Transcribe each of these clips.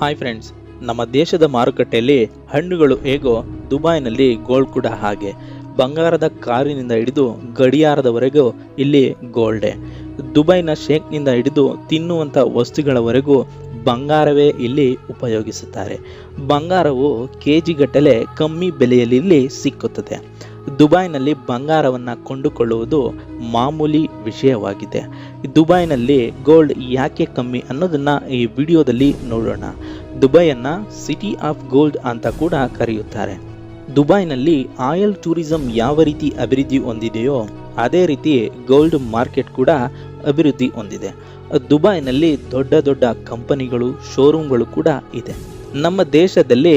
Hi friends ನಮ್ಮ ದೇಶದ ಮಾರುಕಟ್ಟೆಯಲ್ಲಿ ಹಣ್ಣುಗಳು ಹೇಗೋ ದುಬೈನಲ್ಲಿ ಗೋಲ್ಡ್ ಕೂಡ ಹಾಗೆ. ಬಂಗಾರದ ಕಾರಿನಿಂದ ಹಿಡಿದು ಗಡಿಯಾರದವರೆಗೂ ಇಲ್ಲಿ ಗೋಲ್ಡೆ ದುಬೈನ ಶೇಕ್ನಿಂದ ಹಿಡಿದು ತಿನ್ನುವಂಥ ವಸ್ತುಗಳವರೆಗೂ ಬಂಗಾರವೇ ಇಲ್ಲಿ ಉಪಯೋಗಿಸುತ್ತಾರೆ. ಬಂಗಾರವು ಕೆ ಜಿಗಟ್ಟಲೆ ಕಮ್ಮಿ ಬೆಲೆಯಲ್ಲಿ ಇಲ್ಲಿ ಸಿಕ್ಕುತ್ತದೆ. ದುಬೈನಲ್ಲಿ ಬಂಗಾರವನ್ನು ಕೊಂಡುಕೊಳ್ಳುವುದು ಮಾಮೂಲಿ ವಿಷಯವಾಗಿದೆ. ದುಬೈನಲ್ಲಿ ಗೋಲ್ಡ್ ಯಾಕೆ ಕಮ್ಮಿ ಅನ್ನೋದನ್ನು ಈ ವಿಡಿಯೋದಲ್ಲಿ ನೋಡೋಣ. ದುಬೈಯನ್ನು ಸಿಟಿ ಆಫ್ ಗೋಲ್ಡ್ ಅಂತ ಕೂಡ ಕರೆಯುತ್ತಾರೆ. ದುಬೈನಲ್ಲಿ ಆಯಲ್ ಟೂರಿಸಂ ಯಾವ ರೀತಿ ಅಭಿವೃದ್ಧಿ ಹೊಂದಿದೆಯೋ, ಅದೇ ರೀತಿ ಗೋಲ್ಡ್ ಮಾರ್ಕೆಟ್ ಕೂಡ ಅಭಿವೃದ್ಧಿ ಹೊಂದಿದೆ. ದುಬೈನಲ್ಲಿ ದೊಡ್ಡ ದೊಡ್ಡ ಕಂಪನಿಗಳು ಶೋರೂಮ್ಗಳು ಕೂಡ ಇದೆ. ನಮ್ಮ ದೇಶದಲ್ಲಿ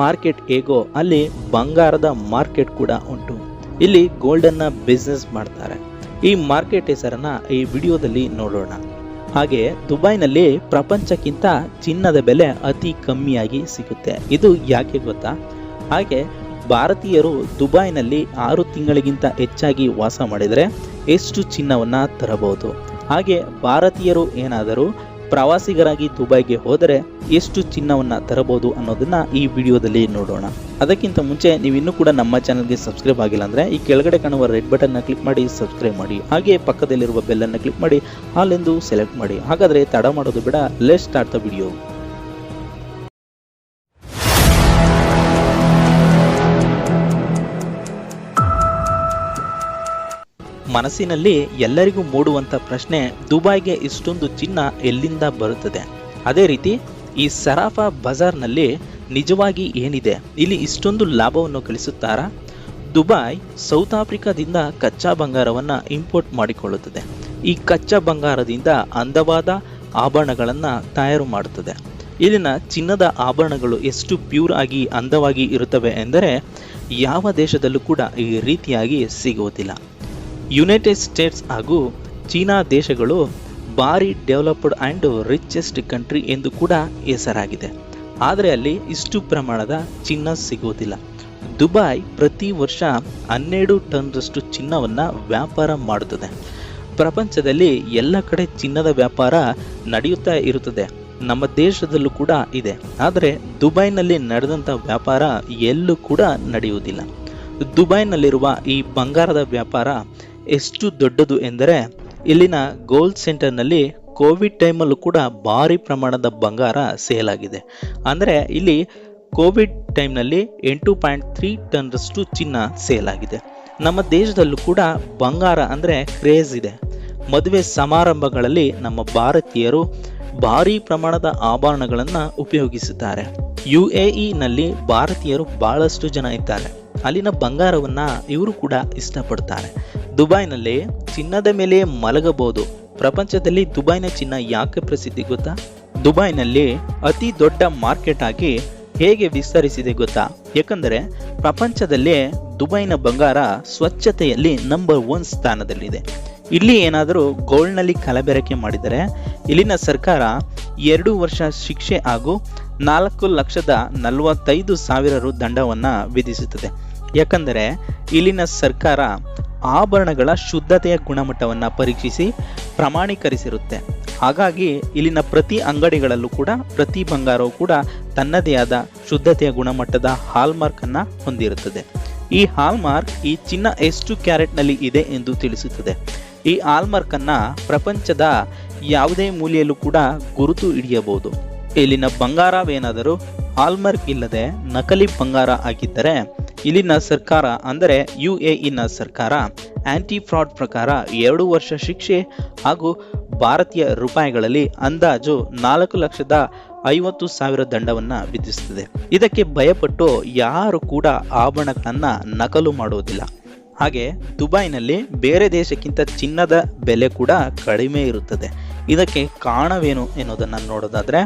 ಮಾರ್ಕೆಟ್ ಹೇಗೋ ಅಲ್ಲಿ ಬಂಗಾರದ ಮಾರ್ಕೆಟ್ ಕೂಡ ಉಂಟು. ಇಲ್ಲಿ ಗೋಲ್ಡನ್ನ ಬಿಸ್ನೆಸ್ ಮಾಡ್ತಾರೆ. ಈ ಮಾರ್ಕೆಟ್ ಹೆಸರನ್ನು ಈ ವಿಡಿಯೋದಲ್ಲಿ ನೋಡೋಣ. ಹಾಗೆ ದುಬೈನಲ್ಲಿ ಪ್ರಪಂಚಕ್ಕಿಂತ ಚಿನ್ನದ ಬೆಲೆ ಅತಿ ಕಮ್ಮಿಯಾಗಿ ಸಿಗುತ್ತೆ. ಇದು ಯಾಕೆ ಗೊತ್ತಾ? ಹಾಗೆ ಭಾರತೀಯರು ದುಬೈನಲ್ಲಿ ಆರು ತಿಂಗಳಿಗಿಂತ ಹೆಚ್ಚಾಗಿ ವಾಸ ಮಾಡಿದರೆ ಎಷ್ಟು ಚಿನ್ನವನ್ನು ತರಬಹುದು? ಹಾಗೆ ಭಾರತೀಯರು ಏನಾದರೂ ಪ್ರವಾಸಿಗರಾಗಿ ದುಬೈಗೆ ಹೋದರೆ ಎಷ್ಟು ಚಿನ್ನವನ್ನು ತರಬಹುದು ಅನ್ನೋದನ್ನು ಈ ವಿಡಿಯೋದಲ್ಲಿ ನೋಡೋಣ. ಅದಕ್ಕಿಂತ ಮುಂಚೆ ನೀವು ಇನ್ನೂ ಕೂಡ ನಮ್ಮ ಚಾನಲ್ಗೆ ಸಬ್ಸ್ಕ್ರೈಬ್ ಆಗಿಲ್ಲ ಅಂದರೆ ಈ ಕೆಳಗಡೆ ಕಾಣುವ ರೆಡ್ ಬಟನ್ನ ಕ್ಲಿಕ್ ಮಾಡಿ, ಸಬ್ಸ್ಕ್ರೈಬ್ ಮಾಡಿ. ಹಾಗೆ ಪಕ್ಕದಲ್ಲಿರುವ ಬೆಲ್ಲನ್ನು ಕ್ಲಿಕ್ ಮಾಡಿ, ಹಾಲೆಂದು ಸೆಲೆಕ್ಟ್ ಮಾಡಿ. ಹಾಗಾದರೆ ತಡ ಮಾಡೋದು ಬೇಡ ಲೆಟ್ ಸ್ಟಾರ್ಟ್ ದ ವಿಡಿಯೋ ಮನಸ್ಸಿನಲ್ಲಿ ಎಲ್ಲರಿಗೂ ಮೂಡುವಂತ ಪ್ರಶ್ನೆ ದುಬೈಗೆ ಇಷ್ಟೊಂದು ಚಿನ್ನ ಎಲ್ಲಿಂದ ಬರುತ್ತದೆ? ಅದೇ ರೀತಿ ಈ ಸರಾಫಾ ಬಜಾರ್ನಲ್ಲಿ ನಿಜವಾಗಿ ಏನಿದೆ? ಇಲ್ಲಿ ಇಷ್ಟೊಂದು ಲಾಭವನ್ನು ಗಳಿಸುತ್ತಾರಾ? ದುಬೈ, ಸೌತ್ ಆಫ್ರಿಕಾದಿಂದ ಕಚ್ಚಾ ಬಂಗಾರವನ್ನು ಇಂಪೋರ್ಟ್ ಮಾಡಿಕೊಳ್ಳುತ್ತದೆ. ಈ ಕಚ್ಚಾ ಬಂಗಾರದಿಂದ ಅಂದವಾದ ಆಭರಣಗಳನ್ನು ತಯಾರು ಮಾಡುತ್ತದೆ. ಇಲ್ಲಿನ ಚಿನ್ನದ ಆಭರಣಗಳು ಎಷ್ಟು ಪ್ಯೂರ್ ಆಗಿ ಅಂದವಾಗಿ ಇರುತ್ತವೆ ಎಂದರೆ ಯಾವ ದೇಶದಲ್ಲೂ ಕೂಡ ಈ ರೀತಿಯಾಗಿ ಸಿಗುವುದಿಲ್ಲ. ಯುನೈಟೆಡ್ ಸ್ಟೇಟ್ಸ್ ಹಾಗೂ ಚೀನಾ ದೇಶಗಳು ಭಾರಿ ಡೆವಲಪ್ಡ್ ಆ್ಯಂಡ್ ರಿಚೆಸ್ಟ್ ಕಂಟ್ರಿ ಎಂದು ಕೂಡ ಹೆಸರಾಗಿದೆ. ಆದರೆ ಅಲ್ಲಿ ಇಷ್ಟು ಪ್ರಮಾಣದ ಚಿನ್ನ ಸಿಗುವುದಿಲ್ಲ ದುಬೈ ಪ್ರತಿ ವರ್ಷ ಹನ್ನೆರಡು ಟನ್ರಷ್ಟು ಚಿನ್ನವನ್ನು ವ್ಯಾಪಾರ ಮಾಡುತ್ತದೆ. ಪ್ರಪಂಚದಲ್ಲಿ ಎಲ್ಲ ಕಡೆ ಚಿನ್ನದ ವ್ಯಾಪಾರ ನಡೆಯುತ್ತಾ ಇರುತ್ತದೆ. ನಮ್ಮ ದೇಶದಲ್ಲೂ ಕೂಡ ಇದೆ. ಆದರೆ ದುಬೈನಲ್ಲಿ ನಡೆದಂಥ ವ್ಯಾಪಾರ ಎಲ್ಲೂ ಕೂಡ ನಡೆಯುವುದಿಲ್ಲ. ದುಬೈನಲ್ಲಿರುವ ಈ ಬಂಗಾರದ ವ್ಯಾಪಾರ ಎಷ್ಟು ದೊಡ್ಡದು ಎಂದರೆ, ಇಲ್ಲಿನ ಗೋಲ್ಡ್ ಸೆಂಟರ್ನಲ್ಲಿ ಕೋವಿಡ್ ಟೈಮಲ್ಲೂ ಕೂಡ ಭಾರಿ ಪ್ರಮಾಣದ ಬಂಗಾರ ಸೇಲ್ ಆಗಿದೆ ಅಂದರೆ, ಇಲ್ಲಿ ಕೋವಿಡ್ ಟೈಮ್ನಲ್ಲಿ ಎಂಟು ಪಾಯಿಂಟ್ ತ್ರೀ ಟನ್ರಷ್ಟು ಚಿನ್ನ ಸೇಲ್ ಆಗಿದೆ ನಮ್ಮ ದೇಶದಲ್ಲೂ ಕೂಡ ಬಂಗಾರ ಅಂದರೆ ಕ್ರೇಜ್ ಇದೆ. ಮದುವೆ ಸಮಾರಂಭಗಳಲ್ಲಿ ನಮ್ಮ ಭಾರತೀಯರು ಭಾರಿ ಪ್ರಮಾಣದ ಆಭರಣಗಳನ್ನು ಉಪಯೋಗಿಸುತ್ತಾರೆ. ಯು ಎ ಇನಲ್ಲಿ ಭಾರತೀಯರು ಬಹಳಷ್ಟು ಜನ ಇದ್ದಾರೆ. ಅಲ್ಲಿನ ಬಂಗಾರವನ್ನು ಇವರು ಕೂಡ ಇಷ್ಟಪಡ್ತಾರೆ. ದುಬೈನಲ್ಲಿ ಚಿನ್ನದ ಮೇಲೆ ಮಲಗಬಹುದು. ಪ್ರಪಂಚದಲ್ಲಿ ದುಬೈನ ಚಿನ್ನ ಯಾಕೆ ಪ್ರಸಿದ್ಧಿ ಗೊತ್ತಾ? ದುಬೈನಲ್ಲಿ ಅತಿ ದೊಡ್ಡ ಮಾರ್ಕೆಟ್ ಆಗಿ ಹೇಗೆ ವಿಸ್ತರಿಸಿದೆ ಗೊತ್ತಾ? ಯಾಕಂದರೆ ಪ್ರಪಂಚದಲ್ಲೇ ದುಬೈನ ಬಂಗಾರ ಸ್ವಚ್ಛತೆಯಲ್ಲಿ ನಂಬರ್ ಒನ್ ಸ್ಥಾನದಲ್ಲಿದೆ. ಇಲ್ಲಿ ಏನಾದರೂ ಗೋಲ್ಡ್ನಲ್ಲಿ ಕಲಬೆರಕೆ ಮಾಡಿದರೆ ಇಲ್ಲಿನ ಸರ್ಕಾರ ಎರಡು ವರ್ಷ ಶಿಕ್ಷೆ ಹಾಗೂ ನಾಲ್ಕು ಲಕ್ಷದ ನಲವತ್ತೈದು ಸಾವಿರ ರು ದಂಡವನ್ನು ವಿಧಿಸುತ್ತದೆ. ಯಾಕಂದರೆ ಇಲ್ಲಿನ ಸರ್ಕಾರ ಆಭರಣಗಳ ಶುದ್ಧತೆಯ ಗುಣಮಟ್ಟವನ್ನು ಪರೀಕ್ಷಿಸಿ ಪ್ರಮಾಣೀಕರಿಸಿರುತ್ತೆ. ಹಾಗಾಗಿ ಇಲ್ಲಿನ ಪ್ರತಿ ಅಂಗಡಿಗಳಲ್ಲೂ ಕೂಡ, ಪ್ರತಿ ಬಂಗಾರವು ಕೂಡ ತನ್ನದೇ ಆದ ಶುದ್ಧತೆಯ ಗುಣಮಟ್ಟದ ಹಾಲ್ಮಾರ್ಕನ್ನು ಹೊಂದಿರುತ್ತದೆ. ಈ ಹಾಲ್ಮಾರ್ಕ್ ಈ ಚಿನ್ನ ಎಷ್ಟು ಕ್ಯಾರೆಟ್ನಲ್ಲಿ ಇದೆ ಎಂದು ತಿಳಿಸುತ್ತದೆ. ಈ ಹಾಲ್ಮಾರ್ಕನ್ನು ಪ್ರಪಂಚದ ಯಾವುದೇ ಮೂಲೆಯಲ್ಲೂ ಕೂಡ ಗುರುತು ಹಿಡಿಯಬಹುದು. ಇಲ್ಲಿನ ಬಂಗಾರವೇನಾದರೂ ಹಾಲ್ಮಾರ್ಕ್ ಇಲ್ಲದೆ ನಕಲಿ ಬಂಗಾರ ಆಗಿದ್ದರೆ ಇಲ್ಲಿನ ಸರ್ಕಾರ ಅಂದರೆ ಯು ಎ ಇನ ಸರ್ಕಾರ ಆಂಟಿ ಫ್ರಾಡ್ ಪ್ರಕಾರ ಎರಡು ವರ್ಷ ಶಿಕ್ಷೆ ಹಾಗೂ ಭಾರತೀಯ ರೂಪಾಯಿಗಳಲ್ಲಿ ಅಂದಾಜು ನಾಲ್ಕು ಲಕ್ಷದ ಐವತ್ತು ಸಾವಿರ ದಂಡವನ್ನು ವಿಧಿಸುತ್ತದೆ. ಇದಕ್ಕೆ ಭಯಪಟ್ಟು ಯಾರು ಕೂಡ ಆಭರಣಗಳನ್ನು ನಕಲು ಮಾಡುವುದಿಲ್ಲ. ಹಾಗೆ ದುಬೈನಲ್ಲಿ ಬೇರೆ ದೇಶಕ್ಕಿಂತ ಚಿನ್ನದ ಬೆಲೆ ಕೂಡ ಕಡಿಮೆ ಇರುತ್ತದೆ. ಇದಕ್ಕೆ ಕಾರಣವೇನು ಎನ್ನುವುದನ್ನು ನೋಡೋದಾದರೆ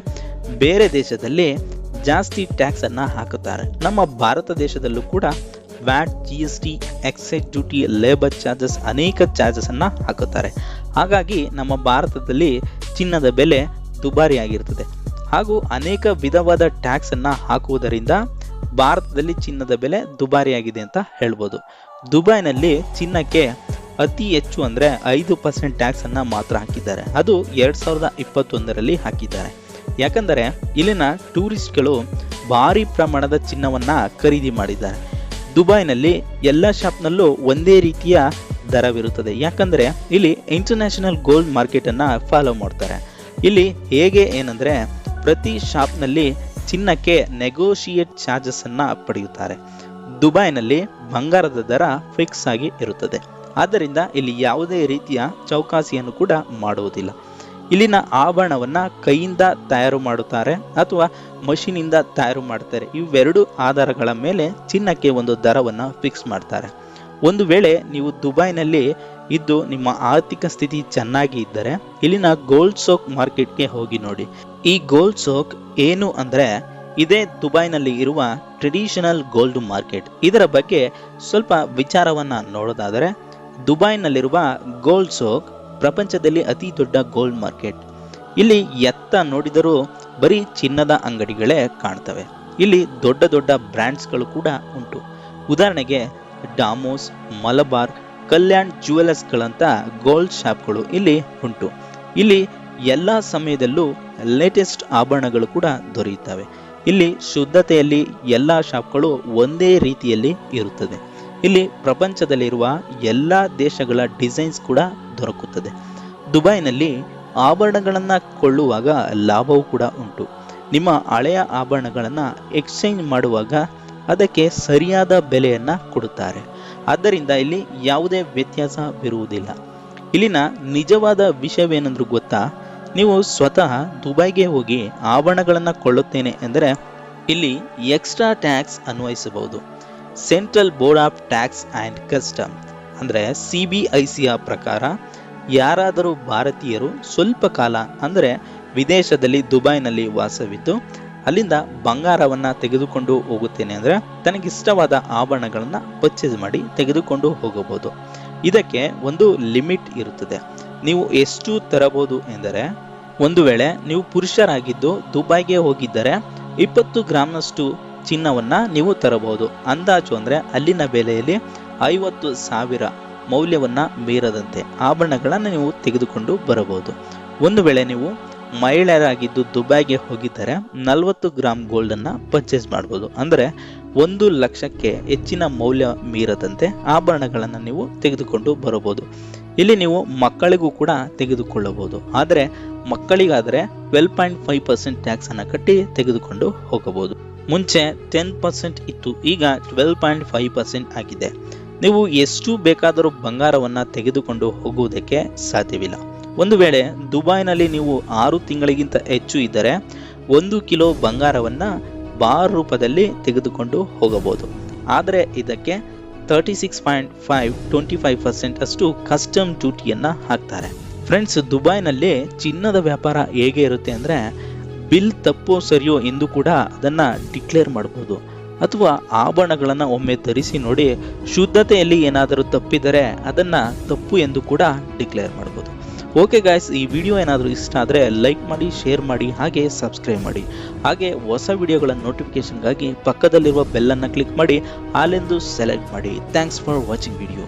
ಬೇರೆ ದೇಶದಲ್ಲಿ ಜಾಸ್ತಿ ಟ್ಯಾಕ್ಸ್ ಅನ್ನ ಹಾಕುತ್ತಾರೆ. ನಮ್ಮ ಭಾರತ ದೇಶದಲ್ಲೂ ಕೂಡ VAT G S T excise duty labour charges ಅನೇಕ ಚಾರ್ಜಸ್ ಅನ್ನ ಹಾಕುತ್ತಾರೆ. ಹಾಗಾಗಿ ನಮ್ಮ ಭಾರತದಲ್ಲಿ ಚಿನ್ನದ ಬೆಲೆ ದುಬಾರಿಯಾಗಿರ್ತದೆ ಹಾಗೂ ಅನೇಕ ವಿಧವಾದ ಟ್ಯಾಕ್ಸ್ ಅನ್ನ ಹಾಕುವುದರಿಂದ ಭಾರತದಲ್ಲಿ ಚಿನ್ನದ ಬೆಲೆ ದುಬಾರಿಯಾಗಿದೆ ಅಂತ ಹೇಳ್ಬೋದು. ದುಬೈನಲ್ಲಿ ಚಿನ್ನಕ್ಕೆ ಅತಿ ಹೆಚ್ಚು ಅಂದರೆ ಐದು ಪರ್ಸೆಂಟ್ ಟ್ಯಾಕ್ಸನ್ನು ಮಾತ್ರ ಹಾಕಿದ್ದಾರೆ. ಅದು ಎರಡು ಸಾವಿರದ ಇಪ್ಪತ್ತೊಂದರಲ್ಲಿ ಹಾಕಿದ್ದಾರೆ. ಯಾಕಂದರೆ ಇಲ್ಲಿನ ಟೂರಿಸ್ಟ್ಗಳು ಭಾರಿ ಪ್ರಮಾಣದ ಚಿನ್ನವನ್ನು ಖರೀದಿ ಮಾಡಿದ್ದಾರೆ. ದುಬೈನಲ್ಲಿ ಎಲ್ಲ ಶಾಪ್ನಲ್ಲೂ ಒಂದೇ ರೀತಿಯ ದರವಿರುತ್ತದೆ. ಯಾಕಂದರೆ ಇಲ್ಲಿ ಇಂಟರ್ನ್ಯಾಷನಲ್ ಗೋಲ್ಡ್ ಮಾರ್ಕೆಟನ್ನು ಫಾಲೋ ಮಾಡ್ತಾರೆ. ಇಲ್ಲಿ ಹೇಗೆ ಏನಂದರೆ ಪ್ರತಿ ಶಾಪ್ನಲ್ಲಿ ಚಿನ್ನಕ್ಕೆ ನೆಗೋಷಿಯೇಟ್ ಚಾರ್ಜಸ್ಸನ್ನು ಪಡೆಯುತ್ತಾರೆ. ದುಬೈನಲ್ಲಿ ಬಂಗಾರದ ದರ ಫಿಕ್ಸ್ ಆಗಿ ಇರುತ್ತದೆ. ಆದ್ದರಿಂದ ಇಲ್ಲಿ ಯಾವುದೇ ರೀತಿಯ ಚೌಕಾಸಿಯನ್ನು ಕೂಡ ಮಾಡುವುದಿಲ್ಲ. ಇಲ್ಲಿನ ಆಭರಣವನ್ನ ಕೈಯಿಂದ ತಯಾರು ಮಾಡುತ್ತಾರೆ ಅಥವಾ ಮಷೀನಿಂದ ತಯಾರು ಮಾಡ್ತಾರೆ. ಇವೆರಡು ಆಧಾರಗಳ ಮೇಲೆ ಚಿನ್ನಕ್ಕೆ ಒಂದು ದರವನ್ನು ಫಿಕ್ಸ್ ಮಾಡ್ತಾರೆ. ಒಂದು ವೇಳೆ ನೀವು ದುಬೈನಲ್ಲಿ ಇದ್ದು ನಿಮ್ಮ ಆರ್ಥಿಕ ಸ್ಥಿತಿ ಚೆನ್ನಾಗಿ ಇದ್ದರೆ ಇಲ್ಲಿನ ಗೋಲ್ಡ್ ಸೋಕ್ ಮಾರ್ಕೆಟ್ಗೆ ಹೋಗಿ ನೋಡಿ. ಈ ಗೋಲ್ಡ್ ಸೋಕ್ ಏನು ಅಂದ್ರೆ ಇದೇ ದುಬೈನಲ್ಲಿ ಇರುವ ಟ್ರೆಡಿಷನಲ್ ಗೋಲ್ಡ್ ಮಾರ್ಕೆಟ್ ಇದರ ಬಗ್ಗೆ ಸ್ವಲ್ಪ ವಿಚಾರವನ್ನ ನೋಡೋದಾದರೆ, ದುಬೈನಲ್ಲಿರುವ ಗೋಲ್ಡ್ ಸೋಕ್ ಪ್ರಪಂಚದಲ್ಲಿ ಅತಿ ದೊಡ್ಡ ಗೋಲ್ಡ್ ಮಾರ್ಕೆಟ್. ಇಲ್ಲಿ ಎತ್ತ ನೋಡಿದರೂ ಬರೀ ಚಿನ್ನದ ಅಂಗಡಿಗಳೇ ಕಾಣ್ತವೆ. ಇಲ್ಲಿ ದೊಡ್ಡ ದೊಡ್ಡ ಬ್ರ್ಯಾಂಡ್ಸ್ಗಳು ಕೂಡ ಉಂಟು. ಉದಾಹರಣೆಗೆ ಡಾಮೋಸ್, ಮಲಬಾರ್, ಕಲ್ಯಾಣ್ ಜ್ಯುವೆಲರ್ಸ್ಗಳಂಥ ಗೋಲ್ಡ್ ಶಾಪ್ಗಳು ಇಲ್ಲಿ ಉಂಟು. ಇಲ್ಲಿ ಎಲ್ಲ ಸಮಯದಲ್ಲೂ ಲೇಟೆಸ್ಟ್ ಆಭರಣಗಳು ಕೂಡ ದೊರೆಯುತ್ತವೆ. ಇಲ್ಲಿ ಶುದ್ಧತೆಯಲ್ಲಿ ಎಲ್ಲ ಶಾಪ್ಗಳು ಒಂದೇ ರೀತಿಯಲ್ಲಿ ಇರುತ್ತದೆ. ಇಲ್ಲಿ ಪ್ರಪಂಚದಲ್ಲಿರುವ ಎಲ್ಲ ದೇಶಗಳ ಡಿಸೈನ್ಸ್ ಕೂಡ ದೊರಕುತ್ತದೆ. ದುಬೈನಲ್ಲಿ ಆಭರಣಗಳನ್ನು ಕೊಳ್ಳುವಾಗ ಲಾಭವೂ ಕೂಡ ಉಂಟು. ನಿಮ್ಮ ಹಳೆಯ ಆಭರಣಗಳನ್ನು ಎಕ್ಸ್ಚೇಂಜ್ ಮಾಡುವಾಗ ಅದಕ್ಕೆ ಸರಿಯಾದ ಬೆಲೆಯನ್ನು ಕೊಡುತ್ತಾರೆ. ಆದ್ದರಿಂದ ಇಲ್ಲಿ ಯಾವುದೇ ವ್ಯತ್ಯಾಸವಿರುವುದಿಲ್ಲ ಇಲ್ಲಿನ ನಿಜವಾದ ವಿಷಯವೇನೆಂದ್ರೂ ಗೊತ್ತಾ? ನೀವು ಸ್ವತಃ ದುಬೈಗೆ ಹೋಗಿ ಆಭರಣಗಳನ್ನು ಕೊಳ್ಳುತ್ತೇನೆ ಎಂದರೆ ಇಲ್ಲಿ ಎಕ್ಸ್ಟ್ರಾ ಟ್ಯಾಕ್ಸ್ ಅನ್ವಯಿಸಬಹುದು. Central board of tax and custom ಅಂದರೆ ಸಿ ಬಿ ಐ ಸಿಯ ಪ್ರಕಾರ ಯಾರಾದರೂ ಭಾರತೀಯರು ಸ್ವಲ್ಪ ಕಾಲ ಅಂದರೆ ವಿದೇಶದಲ್ಲಿ ದುಬೈನಲ್ಲಿ ವಾಸವಿದ್ದು ಅಲ್ಲಿಂದ ಬಂಗಾರವನ್ನು ತೆಗೆದುಕೊಂಡು ಹೋಗುತ್ತೇನೆ ಅಂದರೆ ತನಗಿಷ್ಟವಾದ ಆಭರಣಗಳನ್ನು ಪರ್ಚೇಸ್ ಮಾಡಿ ತೆಗೆದುಕೊಂಡು ಹೋಗಬಹುದು. ಇದಕ್ಕೆ ಒಂದು ಲಿಮಿಟ್ ಇರುತ್ತದೆ. ನೀವು ಎಷ್ಟು ತರಬಹುದು ಎಂದರೆ ಒಂದು ವೇಳೆ ನೀವು ಪುರುಷರಾಗಿದ್ದು ದುಬೈಗೆ ಹೋಗಿದ್ದರೆ ಇಪ್ಪತ್ತು ಗ್ರಾಮ್ನಷ್ಟು ಚಿನ್ನವನ್ನು ನೀವು ತರಬಹುದು. ಅಂದಾಜು ಅಂದರೆ ಅಲ್ಲಿನ ಬೆಲೆಯಲ್ಲಿ ಐವತ್ತು ಸಾವಿರ ಮೌಲ್ಯವನ್ನು ಮೀರದಂತೆ ಆಭರಣಗಳನ್ನು ನೀವು ತೆಗೆದುಕೊಂಡು ಬರಬಹುದು. ಒಂದು ವೇಳೆ ನೀವು ಮಹಿಳೆಯರಾಗಿದ್ದು ದುಬೈಗೆ ಹೋಗಿದ್ದರೆ ನಲವತ್ತು ಗ್ರಾಮ್ ಗೋಲ್ಡನ್ನು ಪರ್ಚೇಸ್ ಮಾಡ್ಬೋದು. ಅಂದರೆ ಒಂದು ಲಕ್ಷಕ್ಕೆ ಹೆಚ್ಚಿನ ಮೌಲ್ಯ ಮೀರದಂತೆ ಆಭರಣಗಳನ್ನು ನೀವು ತೆಗೆದುಕೊಂಡು ಬರಬಹುದು. ಇಲ್ಲಿ ನೀವು ಮಕ್ಕಳಿಗೂ ಕೂಡ ತೆಗೆದುಕೊಳ್ಳಬಹುದು. ಆದರೆ ಮಕ್ಕಳಿಗಾದರೆ ಟ್ವೆಲ್ ಪಾಯಿಂಟ್ ಫೈವ್ ಪರ್ಸೆಂಟ್ ಟ್ಯಾಕ್ಸನ್ನು ಕಟ್ಟಿ ತೆಗೆದುಕೊಂಡು ಹೋಗಬಹುದು. ಮುಂಚೆ ಟೆನ್ ಪರ್ಸೆಂಟ್ ಇತ್ತು, ಈಗ ಟ್ವೆಲ್ ಪಾಯಿಂಟ್ ಫೈವ್ ಪರ್ಸೆಂಟ್ ಆಗಿದೆ. ನೀವು ಎಷ್ಟು ಬೇಕಾದರೂ ಬಂಗಾರವನ್ನು ತೆಗೆದುಕೊಂಡು ಹೋಗುವುದಕ್ಕೆ ಸಾಧ್ಯವಿಲ್ಲ. ಒಂದು ವೇಳೆ ದುಬೈನಲ್ಲಿ ನೀವು ಆರು ತಿಂಗಳಿಗಿಂತ ಹೆಚ್ಚು ಇದ್ದರೆ ಒಂದು ಕಿಲೋ ಬಂಗಾರವನ್ನು ಬಾರ್ ರೂಪದಲ್ಲಿ ತೆಗೆದುಕೊಂಡು ಹೋಗಬಹುದು. ಆದರೆ ಇದಕ್ಕೆ thirty six point five twenty five percent ಅಷ್ಟು ಕಸ್ಟಮ್ ಡ್ಯೂಟಿಯನ್ನು ಹಾಕ್ತಾರೆ. ಫ್ರೆಂಡ್ಸ್ ದುಬೈನಲ್ಲಿ ಚಿನ್ನದ ವ್ಯಾಪಾರ ಹೇಗೆ ಇರುತ್ತೆ ಅಂದರೆ, ಬಿಲ್ ತಪ್ಪೋ ಸರಿಯೋ ಎಂದು ಕೂಡ ಅದನ್ನು ಡಿಕ್ಲೇರ್ ಮಾಡ್ಬೋದು. ಅಥವಾ ಆಭರಣಗಳನ್ನು ಒಮ್ಮೆ ಧರಿಸಿ ನೋಡಿ ಶುದ್ಧತೆಯಲ್ಲಿ ಏನಾದರೂ ತಪ್ಪಿದರೆ ಅದನ್ನು ತಪ್ಪು ಎಂದು ಕೂಡ ಡಿಕ್ಲೇರ್ ಮಾಡ್ಬೋದು. ಓಕೆ ಗಾಯ್ಸ್ ಈ ವಿಡಿಯೋ ಏನಾದರೂ ಇಷ್ಟ ಆದರೆ ಲೈಕ್ ಮಾಡಿ ಶೇರ್ ಮಾಡಿ, ಹಾಗೆ ಸಬ್ಸ್ಕ್ರೈಬ್ ಮಾಡಿ. ಹಾಗೆ ಹೊಸ ವಿಡಿಯೋಗಳ ನೋಟಿಫಿಕೇಷನ್ಗಾಗಿ ಪಕ್ಕದಲ್ಲಿರುವ ಬೆಲ್ಲನ್ನು ಕ್ಲಿಕ್ ಮಾಡಿ ಆಲೆಂದು ಸೆಲೆಕ್ಟ್ ಮಾಡಿ. Thanks for watching video